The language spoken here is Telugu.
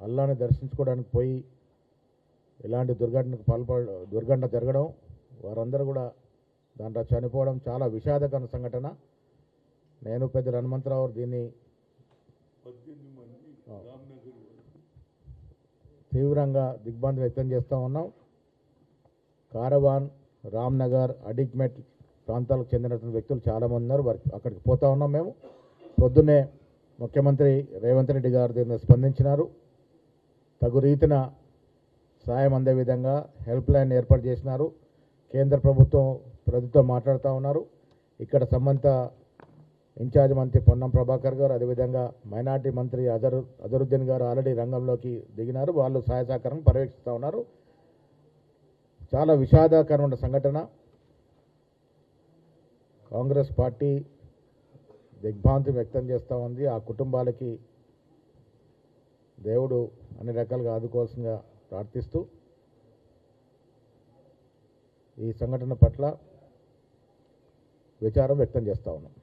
అల్లాని దర్శించుకోవడానికి పోయి ఇలాంటి దుర్ఘటనకు పాల్పడ దుర్ఘటన జరగడం వారందరూ కూడా దాంట్లో చనిపోవడం చాలా విషాదకర సంఘటన. నేను పెద్ద హనుమంతరావు దీన్ని తీవ్రంగా దిగ్భ్రాంతి వ్యక్తం చేస్తూ ఉన్నాం. కారవాన్ రామ్నగర్ అడిగ్మెట్ ప్రాంతాలకు చెందినటువంటి వ్యక్తులు చాలామంది ఉన్నారు. వారికి అక్కడికి పోతా ఉన్నాం మేము. పొద్దున్నే ముఖ్యమంత్రి రేవంత్ రెడ్డి గారు దీని మీద స్పందించినారు. తగు రీతిన సాయం అందే విధంగా హెల్ప్ లైన్ ఏర్పాటు చేసినారు. కేంద్ర ప్రభుత్వం ప్రజలతో మాట్లాడుతూ ఉన్నారు. ఇక్కడ సంబంధిత ఇన్ఛార్జ్ మంత్రి పొన్నం ప్రభాకర్ గారు అదేవిధంగా మైనార్టీ మంత్రి అజరు అజరుద్దీన్ గారు ఆల్రెడీ రంగంలోకి దిగినారు. వాళ్ళు సహాయ సహకారం పర్యవేక్షిస్తూ ఉన్నారు. చాలా విషాదకరమైన సంఘటన. కాంగ్రెస్ పార్టీ దిగ్భ్రాంతి వ్యక్తం చేస్తూ ఉంది. ఆ కుటుంబాలకి దేవుడు అన్ని రకాలుగా ఆదుకోవాల్సిందిగా ప్రార్థిస్తూ ఈ సంఘటన పట్ల విచారం వ్యక్తం చేస్తూ ఉన్నాం.